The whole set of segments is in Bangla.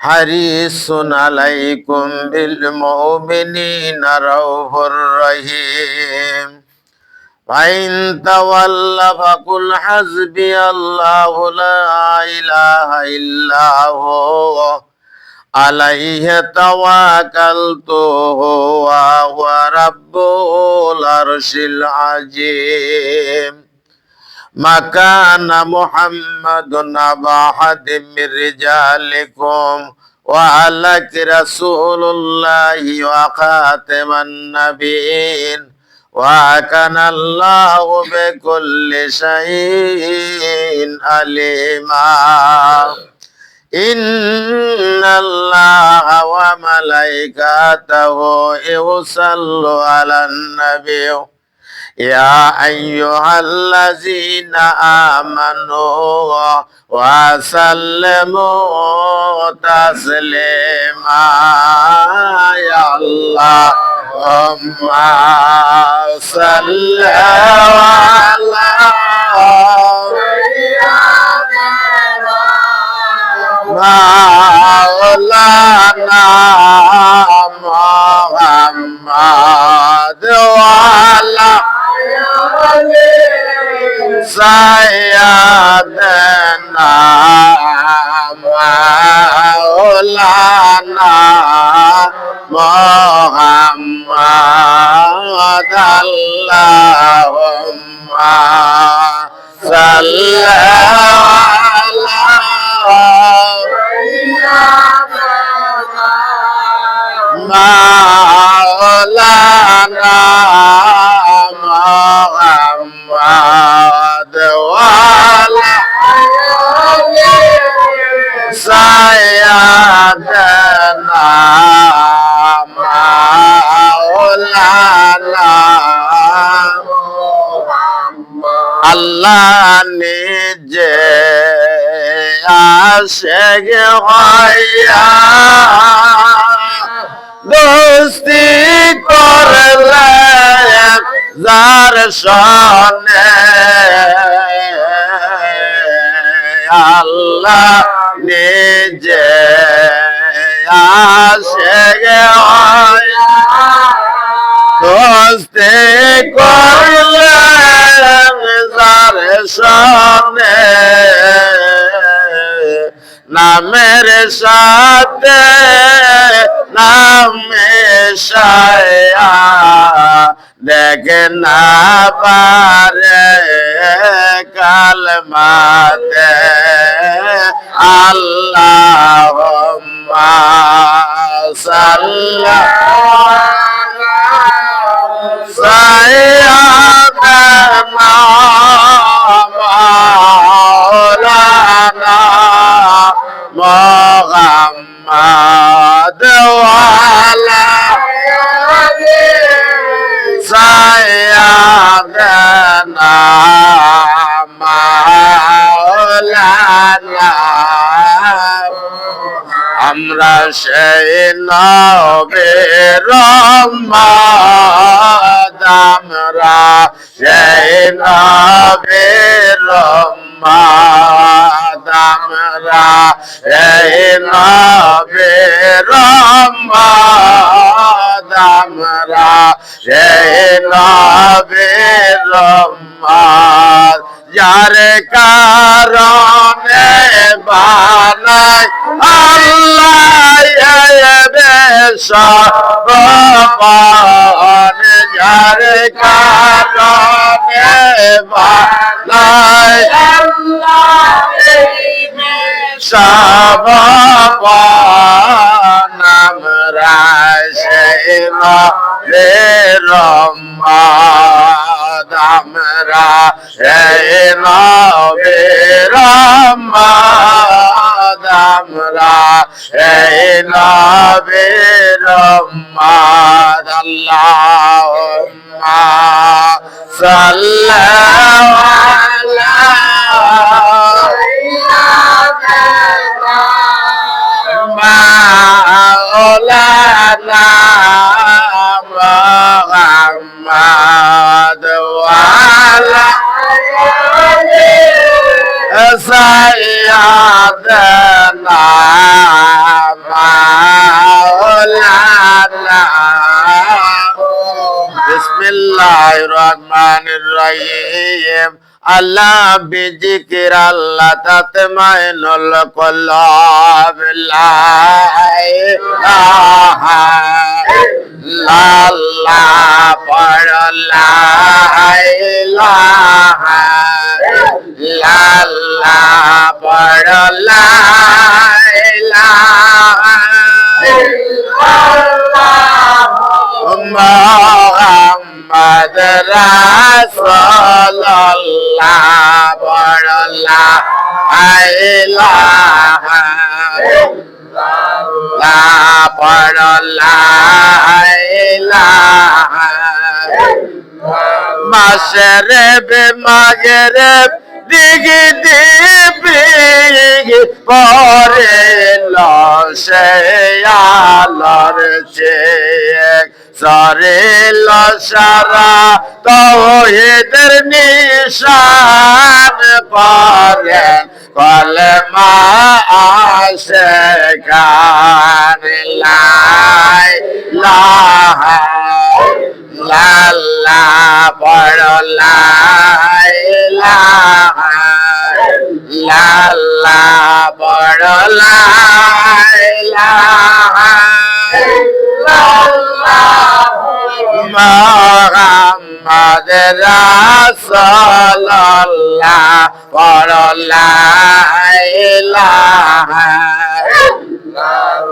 হারিসুন আলাইকুম বিল মুমিনিনা রাউফুর রহিম। ফাইন তাওয়াল্লা ফাকুল হাসবি আল্লাহু লা ইলাহা ইল্লা হু আলাইহি তাওয়াক্কালতু ওয়া হুয়া রাব্বুল আরশিল আজিম। كان محمد أبا أحد من رجالكم وعلك رسول الله وخاتم النبيين وكان الله بكل شيء عليما إن الله وملائكته يصلوا على النبي يا أيها الذين آمنوا وسلموا تسليما. يا الله اللهم صل على مولانا محمد وعلى সায়াদনা মাওলানা মোহাম্মদ আল্লাহুম্মা সাল্লাল্লাহু মাওলানা محمد وعلى سيدنا مولانا আল্লাহ নিজে আশেক হইয়া দোস্তি করলে যার সনে আল্লাহ নিজে হইয়া দোস্তে করলে যার সামনে নামের সাথে নামে সায়া দেখে না পারে কালমাতে আল্লাহ মৌলানা মোহাম্মদ um, আমরা সেই নবের আমরা সেই নবের আমরা সেই নবের আমরা সেই নবের যার কারণে বানায় আল্লাহ বেশান যার কারণে বানায় সবান আমরা সেই রে রম্মাদ আমরা সেই নবে রম্মাদ আমরা সেই নবীর উম্মত আল্লাহুম্মা সাল্লি سيدنا الله الرحمن الرحيم আল্লাহ বিজিকির আল্লাহ তাতে মাইনুল কল্লাব লাল্লা পড়লা লাল্লা পড়লা মোহাম্মদ রাসূলুল্লাহ বড়লা আইলাহা লা বড়লা আইলাহা মাশরেব মাগরিব দিগি দিবি পরে লসে আলর চেক সরে লসারা তৌহিদের নিশান পরেন কলমা আসে গান লাই লাহা লাল্লা বড় লাইলা লাল্লা বড় লাইলা মোহাম্মদ রাসূলুল্লাহ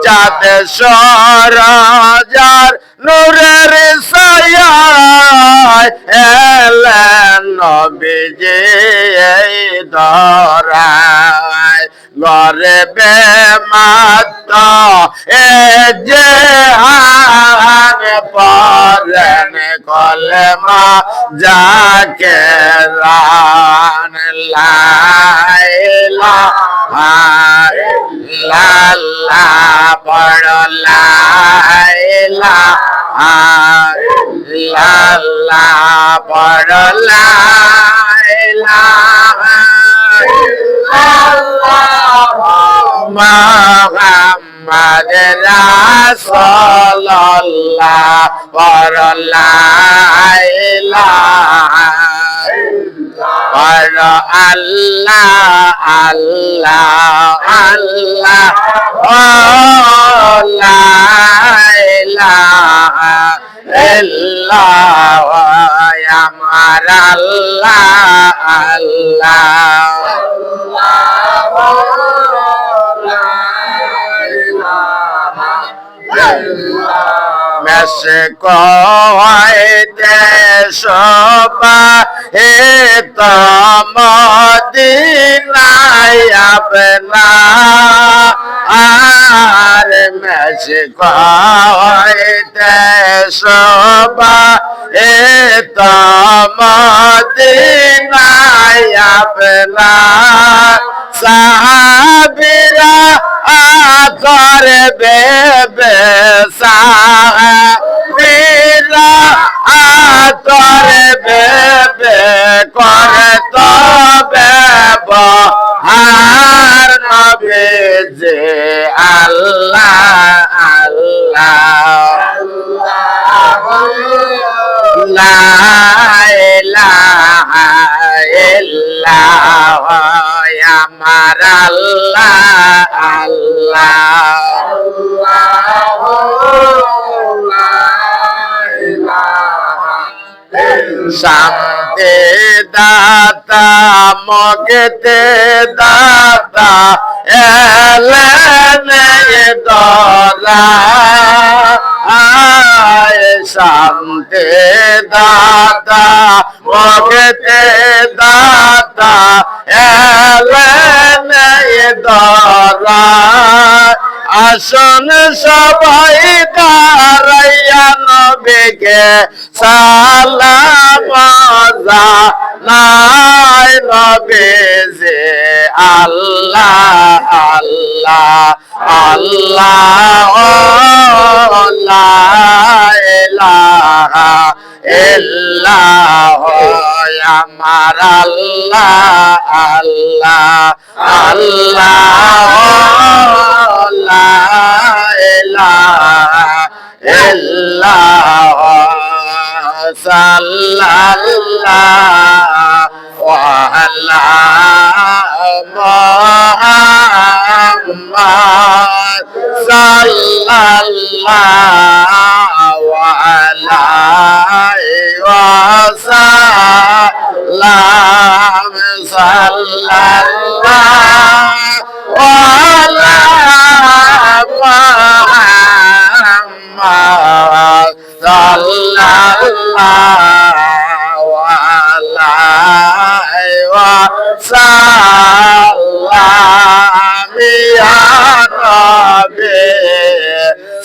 চাঁদ সরাজার নূরের সায়ায় এলেন নবীজি এই ধরায় ঘরে বেমাত এ যে হান পরেন কলমা যাকে রান লাইলা লাল্লা, বড় লাইলা লাল্লা, বড় লাইলা মোহাম্মদ রাসূলুল্লাহ লাইলা বড় আল্লাহ আল্লাহ আল্লাহ ও লা ইলাহা ইল্লাল্লাহ আমার আল্লাহ আল্লাহ মেসে কয়তে সবা হে তমদিনায় আপনা আর মেসে কয়তে সবা হে তমদিনায় আপনা সাহাবিরা করবে সাহাবিরা করবে করে তবে আর নবে যে আল্লাহ আল্লাহ। লা ইলাহা ইল্লাল্লাহ। আমার আল্লাহ। আল্লাহ শান্তি দাতা মগতে দাতা এলেন দলা। আয় শান্তি দাতা মগতে দাতা দরা আসন সবাই দাঁড়াইয়া নবীকে সালাম নাই নবে যে আল্লাহ আল্লাহ আল্লাহ লা ইলাহা ইল্লাহ আমার আল্লাহ আল্লাহ আল্লাহ লা ইলাহা ইল্লাহ সাল্লাল্লাহু আলা মুহাম্মদ আলাইহি ওয়াসাল্লাম সাল্লাল্লাহু আলা মুহাম্মদ সাল্লাল্লাহু আলাইহি ওয়াসাল্লাম ইয়া নবী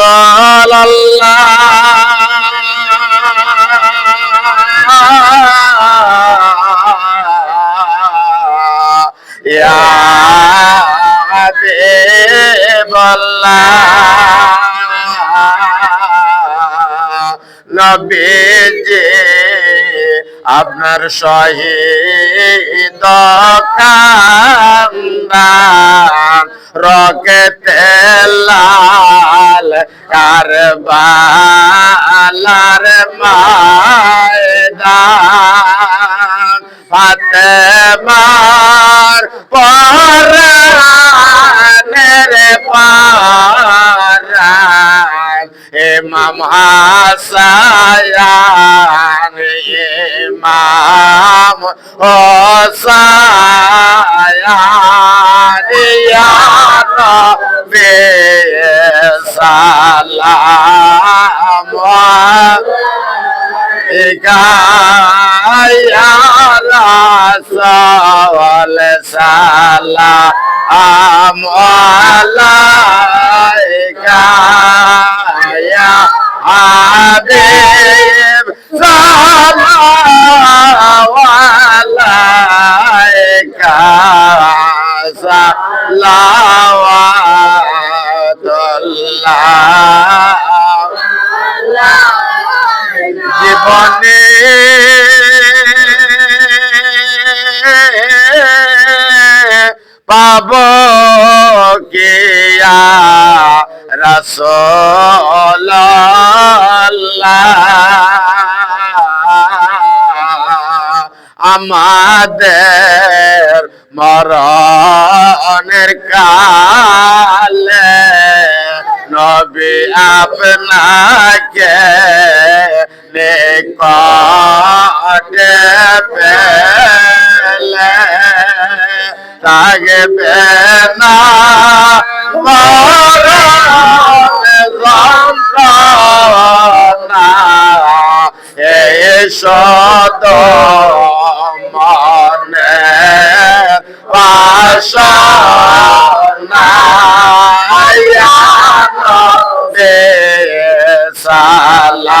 রাসূলুল্লাহ ইয়া হাবিবাল্লাহ নবীজি আপনার শহীদ রকেতে লাল কারবালার ময়দান। ফাতেমার পরানের পারান ইমাম হাসায়ান ইমাম হোসায়ান ইয়া নবী সালাম ইকায়া রাসূল সালাম আলাইকা সালাম জীবনে পাব রসোল্লাহ আমাদের মরণের কালে নবী আপনাকে নিকটে পেলে। থাকবে না। সদ মনে বাসনা দে সালাম।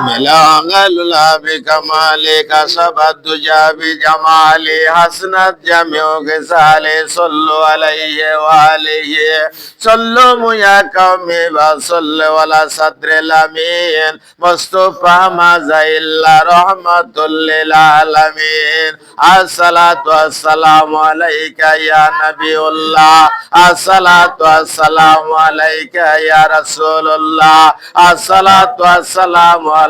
ملا بكمالك سبت دجا بجمالي حسنت جميع خصالي صلوا عليه وآله صلوا يا قومي وصلوا على صدر الأمين مصطفى ما إلا رحمة للعالمين الصلاة والسلام عليك يا نبي الله الصلاة والسلام عليك يا رسول الله الصلاة والسلام عليك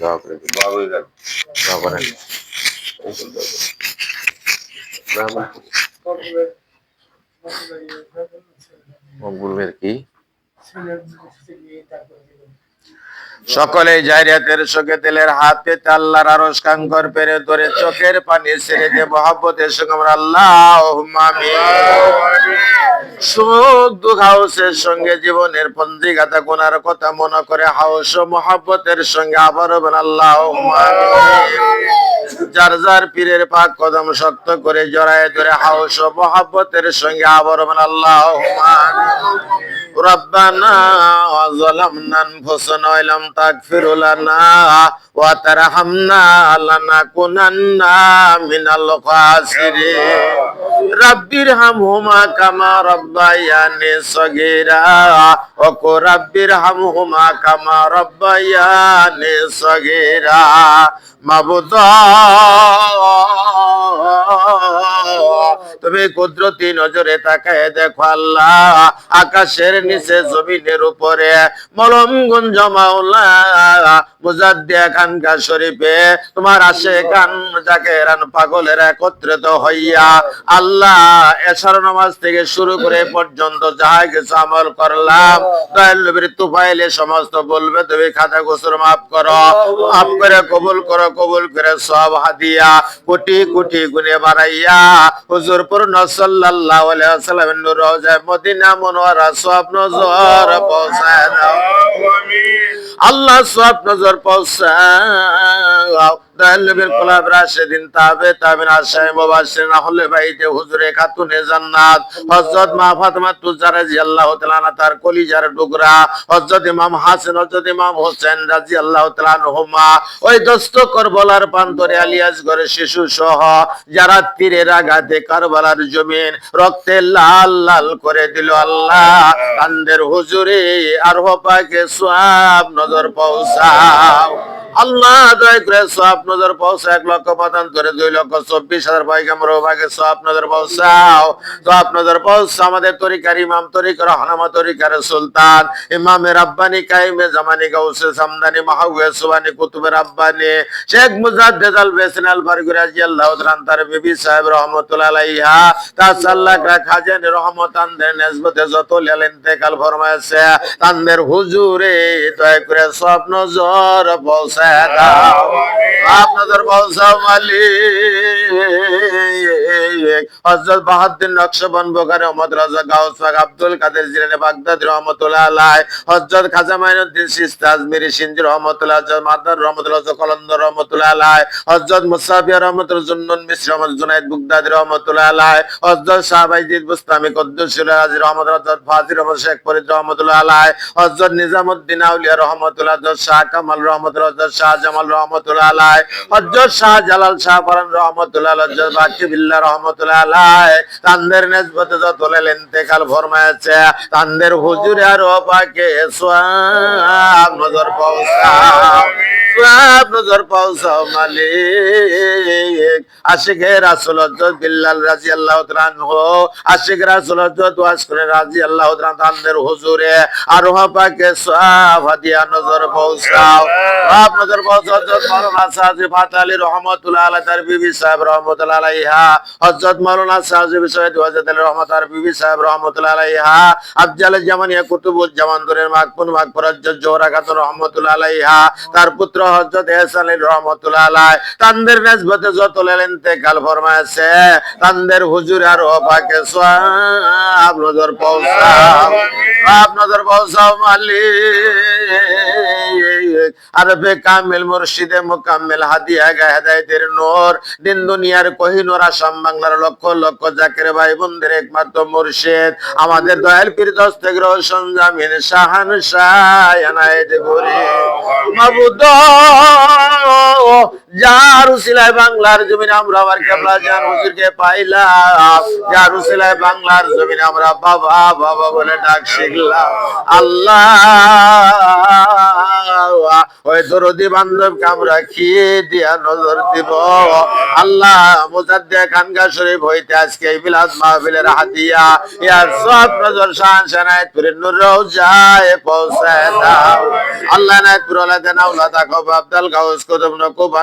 বাপরে বাপ হয়ে গেল বাবারে মকবুল কি সকলে জারিয়াতের চোখে তেলের হাতে আল্লাহর আরশ কাঙ্কর পেরে ধরে চোখের পানি ছেড়ে দিয়ে মহাব্বতের সঙ্গে আমরা আল্লাহ সুখ দুঃখ হাউসের সঙ্গে জীবনের কথা মনে করে হাউস মহাব্বতের সঙ্গে আবার হবেন আল্লাহ যার যার পীরের পাক কদম শক্ত করে জড়ায় ধরে হাউস মহাব্বতের সঙ্গে আবার হবেন আল্লাহ ربنا ظلمنا انفسنا وان لم تغفر لنا وترحمنا لنكونن من الخاسرين رب ارحمهما كما ربياني صغيرا وقل رب ارحمهما كما ربياني صغيرا মাবুদ তুমি কুদরতি নজরে তাকায় দেখো আল্লাহ আকাশের নিচে জমিনের উপরে মলমগঞ্জ মাওলা, মুজাদ্দিয়া খানকা শরীফে। তোমার আসে গান যাকে রান পাগলের একত্রিত হইয়া আল্লাহ এশার নামাজ থেকে শুরু করে পর্যন্ত যাহা কিছু আমল করলাম নবীর তুফাইলে সমস্ত বলবে, তুমি খাতা গোসর মাফ করো, মাফ করে কবুল করো, কবুল করে সব হাদিয়া, কোটি কোটি গুণে বাড়াইয়া হুজুর পূর্ণ আলাইহি ওয়াসাল্লামের নূর রওজায় মদিনা মুনওয়ারা সব নজর পৌঁছায় দাও। আল্লাহ সব নজর পৌঁছাও দালবের কোলাব রাশেদিন তাবে তাবিন মুবাশশির না হলে বাইতে হুজুরে খাতুনে জান্নাত। হযরত মা ফাতেমা তুজার রাদিয়াল্লাহু তাআলা তার কলিজার টুকরা হযরত ইমাম হাসান, হযরত ইমাম হোসেন রাদিয়াল্লাহু তাআলা ওই দস্ত করবলার শিশু সহ যারা তীরের আঘাতে কারবালার জমিন রক্তে লাল লাল করে দিল আল্লাহ। কান্দের হুজুরে আর পাকে সব নজর পৌঁছাও। আল্লাহ দয়া করে সব নজর পৌঁছা এক লক্ষ পঁচাত্তরে দুই লক্ষ চব্বিশ হাজার পাইকামর ভাগে সব নজর পৌঁছাও। সব নজর পৌঁছা আমাদের তরিকার ইমাম, তরিকার হনামা তরিকার সুলতান, ইমামে রাব্বানি কাইমে জামানি গাউসে সামদানি, মাহউয়ে সুবানি কুতুবে রাব্বানি, শেখ মুজাদ্দেদ আল বেসিন আল ফারগুরি তার বিবি সাহেব রহমাতুল্লাহ আলাইহা, তার সাল্লাক খাজেন রহমত আনদের নেসবতে যত লেল ইন্তেকাল ফরমায়েছে, তানদের হুজুরে দয়া করে সব নজর পৌঁছায় দাও। আপনাদের হযরত বাহাউদ্দিন নকশবন্দ বোখারী ওমর রাজা গাউস পাক আব্দুল কাদের জিলানী বাগদাদি রহমাতুল্লাহ আলাইহি। হযরত খাজা মাইনুদ্দিন সিন্ধি রহমাতুল্লাহ হযরত মাদার রহমাতুল্লাহ কলন্দর রহমাতুল্লাহ আলাইহি। হযরত মুসাফিয়া রহমাতুল্লাহ, জুন্নুন মিশ্র রহমত জুনাইদ বুগদাদি রহমাতুল্লাহ আলাইহি। হযরত শাহবাইজিদ বুস্তামি কুদ্দুসুল হযরত ফাজিল রহমত শেখ ফরিদ রহমাতুল্লাহ আলাইহি। হযরত নিজামউদ্দিন আউলিয়া রহমাতুল্লাহ হযরত শাহ কামাল রহমাতুল্লাহ হযরত শাহ জামাল রহমাতুল্লাহ আলাইহি। হযরত শাহ জালাল শাহ পরান রহমতুল্লাহ হজরত হযরত রহমতুল্লাহ আলাই তাদের নিসবতে যত লেল ইন্তেকাল ফরমায়েছে তাদের হুজুরে আর পাকে সোয়াব নজর পৌঁছা সোয়াব নজর পৌঁছাও মালিক। আশিকে রাসূল হযরত বিল্লাল আনহু, আশিক রাসূল ওয়াস করে তাআলা তানদের হুজুরে আর পাকে নজর পৌঁছাও। নজর পৌঁছাও মাওলানা ফাতালি রহমাতুল্লাহ আলাইহি, তার বিবি সাহেব রহমাতুল্লাহ আলাইহা। মাওলানা আলী রহমাত তার বিবি সাহেব রহমাতুল্লাহ আলাইহা। আফজাল জামানিয়া কুতুবুল জামান দরের মাকপুন মাকফরাত জোহরা খাতুন রহমাতুল্লাহ আলাইহা। তার পুত্র হযরত ইহসান আলী রহমাতুল্লাহ তাদের যত লেলেন ইন্তেকাল তাদের হুজুর আর সওয়াব নজর পৌঁছাও নজর পৌঁছাও কামিল মুর্শিদে হাদিয়া গা হেদায়েতের নূর, দিন দুনিয়ার কোহিনুর আসাম বাংলার লক্ষ লক্ষ জাকের ভাই বোনদের একমাত্র মুর্শিদ। আমাদের দয়াল পীর দস্তে রোশন শাহান শাহ এনায়েত মাবুদ। যার বাংলার জমিনে আমরা আবার কেবলা হুজুরকে পাইলাম বাংলার আমরা বাবা বাবা বলে ডাক শিখলাম। আল্লাহ, ওই দরদি বান্ধবকে আমরা খেয়ে দিয়া নজর দিব? আল্লাহ শরীফ হইতে আজকে মাহফিলের হাতিয়া, ইয়ার সব নজর শান শানায়তপুরের নূর রওজায় পৌঁছায় আল্লাহ নায়তপুর আলাদা নাউলা তাকব আব্দুল গাউস কুতুব নকুবা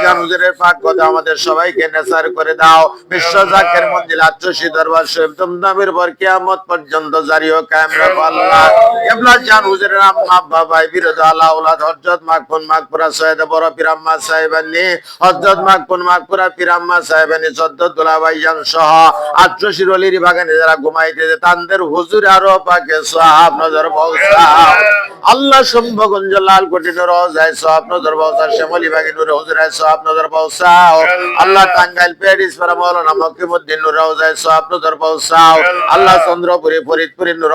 জান হুজুরের পাক কথা আমাদের সবাইকে নেসার করে দাও। বিশ্ব জাকের মন্দির আত্মসী দরবার শরীফ তুমদামের পর কিয়ামত পর্যন্ত জারি ও কায়েম রাখো আল্লাহ। হুজুরের আম্মা বিরোধ আল্লাহ মাকফুন মাকপুরা সৈয়দ বড় পিরাম্মা সাহেবানি মাকফুন মাকপুরা পিরাম্মা সাহেবানি দুলাভাই জান সহ অলির বাগানে যারা তাদের হুজুর আরও পাকে সাহাব নজর পৌঁছাও আল্লাহ সম্ভগঞ্জ লাল কোটি নজর শ্যামলি বাগি নূর হুজুরায় সব নজর পৌঁছাও। আল্লাহ টাঙ্গাইল প্যারিস পারা মৌলানা মকিমুদ্দিন নূর সব নজর পৌঁছাও। আল্লাহ চন্দ্রপুরি ফরিদপুরি নূর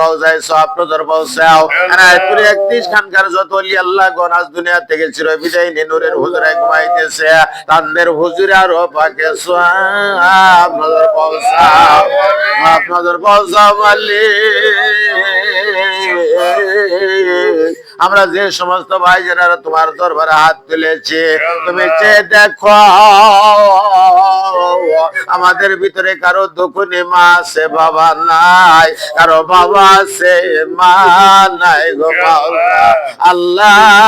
সব নজর পৌঁছাও। এনায়তপুরি একত্রিশ খানকার যত অলি আল্লাহ গনাজ দুনিয়া থেকে চির বিদায় নিয়ে নূরের হুজুরায় ঘুমাইতেছে। তাদের হুজুরে আরও পাকে সব নজর পৌঁছাও। সব নজর পৌঁছাও মালিক। আমরা যে সমস্ত ভাই যারা তোমার দরবারে হাত তুলেছে তুমি চেয়ে দেখো আমাদের ভিতরে কারও দুঃখ মা আছে বাবা নাই কারও বাবা আছে মা নাই গো। আল্লাহ।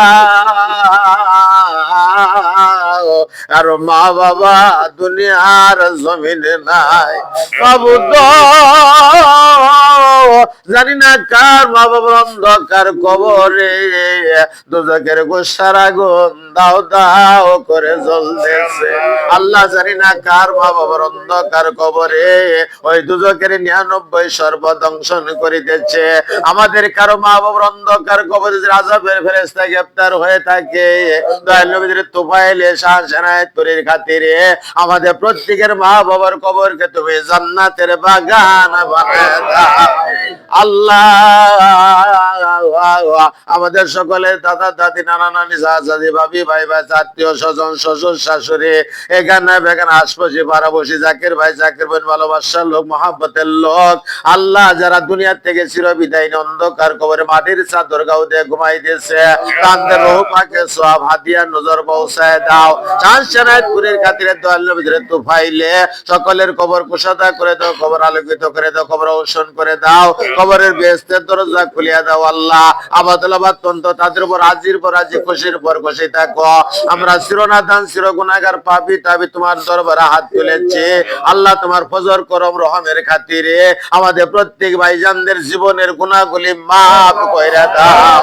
কারও মা বাবা দুনিয়ার জমিনে নাই। বাবু তো, জানি না কার মা বাবার অন্ধকার কবরে। দুজকের গোসার আগুন দাও দাও করে জ্বলতেছে। আল্লাহ জানি না কার মা বাবার অন্ধকার কবরে। ওই দুজকের নিরানব্বই সর্বদংশন করিতেছে। আমাদের কারও মা বাবার অন্ধকার কবরে আজাবের ফেরেস্তা গ্রেপ্তার হয়ে থাকে তোফাইলে শাহ সেনায়ত তরির খাতিরে আমাদের প্রত্যেকের মা বাবার কবরকে তুমি জান্নাতের বাগান আল্লাহ! আমাদের সকলের দাদা, দাদি, নানা, নানি চাচি ভাবি, ভাই ভাই, আত্মীয়, স্বজন, শ্বশুর, শাশুড়ি, এখানে বেখানে আশপাশে পাড়াবসি জাকির ভাই, জাকির বোন, ভালোবাসার লোক, মহাব্বতের লোক। আল্লাহ যারা দুনিয়ার থেকে চির বিদায় অন্ধকার কবরে মাটির চাদর গাও দিয়ে ঘুমাইতেছে, তাদের রহু পাকে সব হাতিয়ার নজর পৌঁছায় দাও। চাঁদ সেনায়তপুরের খাতিরে দোয়াল নবীদের তুফাইলে। সকলের কবর কুশাদা করে দাও, কবর আলোকিত করে দাও, কবর ওষণ করে দাও, কবরের বেস্তের দরজা খুলিয়া দাও আল্লাহ। আবাদুল্লাবাদ তন্ত তাদের উপর, আজির পর আজি খুশির পর খুশি থাকো। আমরা চিরনাদান চির গুনাগার পাপি তাবি তোমার দরবারে হাত তুলেছি। আল্লাহ তোমার ফজর করম রহমের খাতিরে আমাদের প্রত্যেক ভাইজানদের জীবনের গুণাগুলি মাফ কইরা দাও।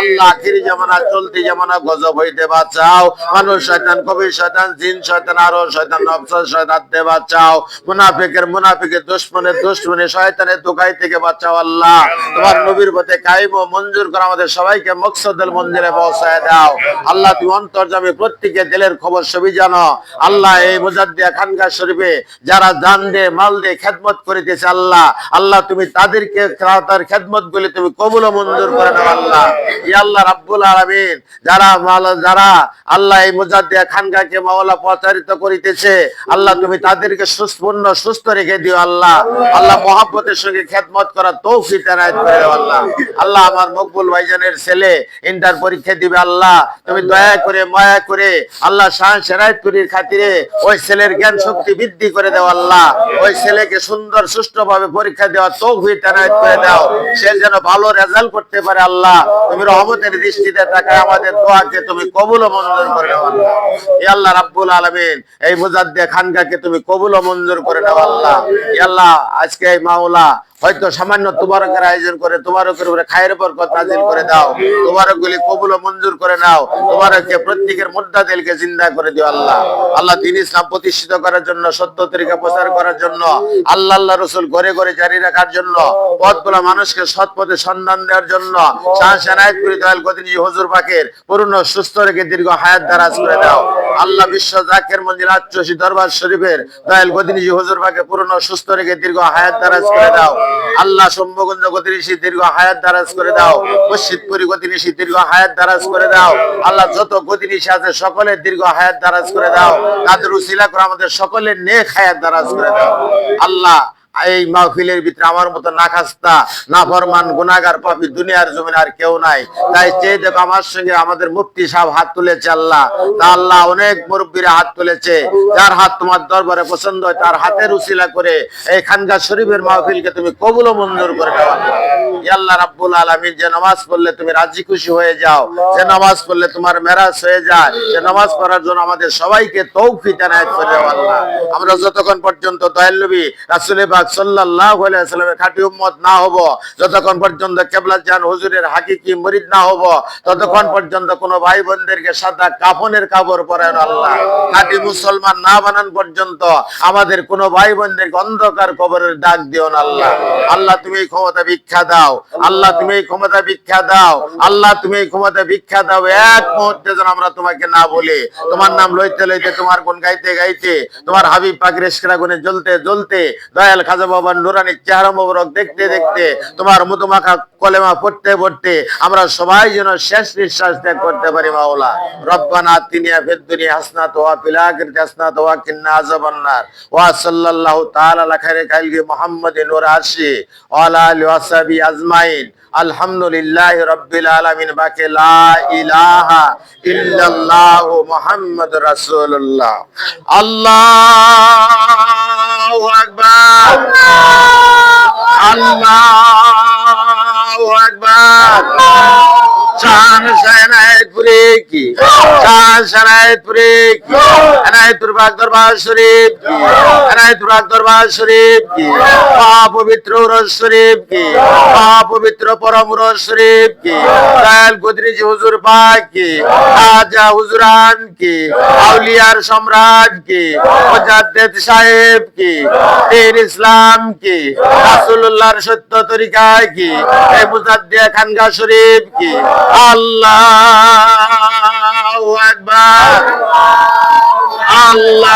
আল্লাহ আখিরি জামানা, চলতি জামানা গজব হইতে বাঁচাও। মানুষ শয়তান কবি শয়তান, জিন শয়তান, আরও শয়তান, নফসল শয়তান, তে বাঁচাও। মুনাফিকের মুনাফিকের দুশ্মনের দুশ্মনে শয়তানের দোকাই থেকে বাঁচাও আল্লাহ। তোমার নবীর পথে কাইম ও মঞ্জুর করে আমাদের সবাইকে মকসদের মঞ্জিলে পৌঁছায় দাও। আল্লাহ, তুমি অন্তর্জামী প্রত্যেকে দিলের খবর সবই জানো। আল্লাহ, এই মুজাদ্দিয়া খানগা শরীফে যারা জান দে, মাল দে, খেদমত করিতেছে আল্লাহ আল্লাহ, তুমি তাদেরকে তার খেদমত গুলি তুমি কবুল ও মঞ্জুর করে নাও আল্লাহ। ইয়া আল্লাহ রাব্বুল আলামিন, যারা যারা আল্লাহ এই মুজাদ্দিয়া খানকাকে মাওলা প্রচারিত করিতেছে। আল্লাহ তুমি তাদেরকে সুস্থপূর্ণ, সুস্থ রেখে দিও আল্লাহ। আল্লাহ মহাব্বতের সঙ্গে খেদমত তৌফিক আল্লাহ। আল্লাহ আমার মকবুল ভাইজানের ছেলে ইন্টার পরীক্ষা দিবে আল্লাহ। তুমি দয়া করে, মায়া করে আল্লাহ খাতিরে ওই ছেলের জ্ঞান শক্তি বৃদ্ধি করে দাও আল্লাহ। ওই ছেলেকে সুন্দর, সুষ্ঠুভাবে পরীক্ষা দেওয়া তৌফিক এনায়েত করে দাও। সে যেন ভালো রেজাল্ট করতে পারে আল্লাহ। তুমি রহমতের দৃষ্টিতে তাকায় আমাদের দোয়াকে তুমি কবুল মঞ্জুর করে আল্লাহ। এ আল্লাহ রাব্বুল আলামিন, এই মুজাদ্দে খানকাকে তুমি কবুল ও মঞ্জুর করে নাও আল্লাহ। আল্লাহ, আজকে এই মাওলা হয়তো সামান্য তুবারকের আয়োজন করে তুবারকের উপরে খায়ের বরকত নাজিল করে দাও। তুবারক গুলি কবুল মঞ্জুর করে নাও। তুবারককে প্রত্যেকের মুদ্দা দিলকে জিন্দা করে দিও আল্লাহ। আল্লাহ দিন ইসলাম প্রতিষ্ঠিত করার জন্য, সত্য তরিকা প্রচার করার জন্য, আল্লাহ আল্লাহ রসুল ঘরে ঘরে জারি রাখার জন্য, পথগুলো মানুষকে সৎ পথে সন্ধান দেওয়ার জন্য, শাহ সেনায়তপুরি দয়াল গদিনী হুজুর পাকের পূর্ণ সুস্থ রেখে দীর্ঘ হায়াত দারাজ করে দাও। আল্লাহ বিশ্ব জাকের মঞ্জিল আটচশী দরবার শরীফের দয়াল গদিনী হুজুর পাকে পূর্ণ, সুস্থ রেখে দীর্ঘ হায়াত দারাজ করে দাও। আল্লাহ সম্ভগঞ্জ গতিনিশী দীর্ঘ হায়াত দারাজ করে দাও। মসজিদপুরি গতিনিশী দীর্ঘ হায়াত দারাজ করে দাও। আল্লাহ যত গতিনিশী আছে সকলের দীর্ঘ হায়াত দারাজ করে দাও। তাদের উসিলা করে আমাদের সকলের নেক হায়াত দারাজ করে দাও। আল্লাহ এই মাহফিলের ভিতরে আমার মতো নাখাস্তা, নাফরমান গুনাগার পাপি দুনিয়ার জমিন আর কেউ নাই। তাই চেয়ে দেখো আমার সঙ্গে আমাদের মুফতি সাহেব হাত তুলেছে আল্লাহ, তা আল্লাহ অনেক মুরব্বীরা হাত তুলেছে। যার হাত তোমার দরবারে পছন্দ হয়, তার হাতের উসিলা করে এই খানগা শরীফের মাহফিলকে তুমি কবুল মঞ্জুর করে দাও আল্লাহ। রাব্বুল আলামিন, যে নামাজ পড়লে তুমি রাজি খুশি হয়ে যাও, যে নামাজ পড়লে তোমার মেরাজ হয়ে যায়, যে নামাজ পড়ার জন্য আমাদের সবাইকে তৌফিক এনায়েত করে দাও আল্লাহ। আমরা যতক্ষণ পর্যন্ত দয়াল নবী আমাদের কোন ভাই বোনদেরকে অন্ধকার কবরের ডাক দিও না আল্লাহ। আল্লাহ, তুমি ক্ষমতা ভিক্ষা দাও। আল্লাহ, তুমি ক্ষমতা ভিক্ষা দাও। আল্লাহ, তুমি ক্ষমতা ভিক্ষা দাও। এক মুহূর্তে যেন আমরা তোমাকে না বলি। তোমার নাম লইতে লইতে তোমার গুণ গাইতে গাইতে তোমার হাবিব রেশকরা গুণে জ্বলতে জ্বলতে দয়াল খাজা বাবার নুরানি চেহারা মোবারক দেখতে দেখতে তোমার মধুমাখা কলেমা পড়তে পড়তে আমরা সবাই যেন শেষ নিঃশ্বাস ত্যাগ করতে পারি মাওলা। রব্বানা তিনিয়া ফিদ দুনিয়া হাসনাত ওয়া ফিল আখিরাতি হাসনাত ওয়া কিন্না আযাবান্নার। ওয়া সাল্লাল্লাহু তাআলা আলা খাইরি খালকি মুহাম্মাদিন ওয়া রাশি ওয়া আলা ওয়া সাহবিহি আজমাইন। আলহামদুলিল্লাহি রাব্বিল আলামিন। বাকে লা ইলাহা ইল্লাল্লাহু মুহাম্মাদুর রাসূলুল্লাহ। আল্লাহু আকবার। আল্লাহু আকবার। শান পুরে কি? শান পুরে কি? এনায়তুর বাগ দরবার শরীফ কি এনায়তুর বাগ দরবার শরীফ কি মহা রস শরীফ কি মহা পবিত্র পরম রস শরীফ কি দয়াল গদরিজি হুজুর পাক কি রাজা হুজুরান কি আউলিয়ার সম্রাট কি মুজাদ্দিদ সাহেব কি পীর ইসলাম কি রাসূলুল্লাহর সত্য তরিকায় কি এই মুজাদ্দিয়া খানগা শরীফ কি আল্লাহু আকবার। Allahu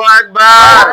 Akbar.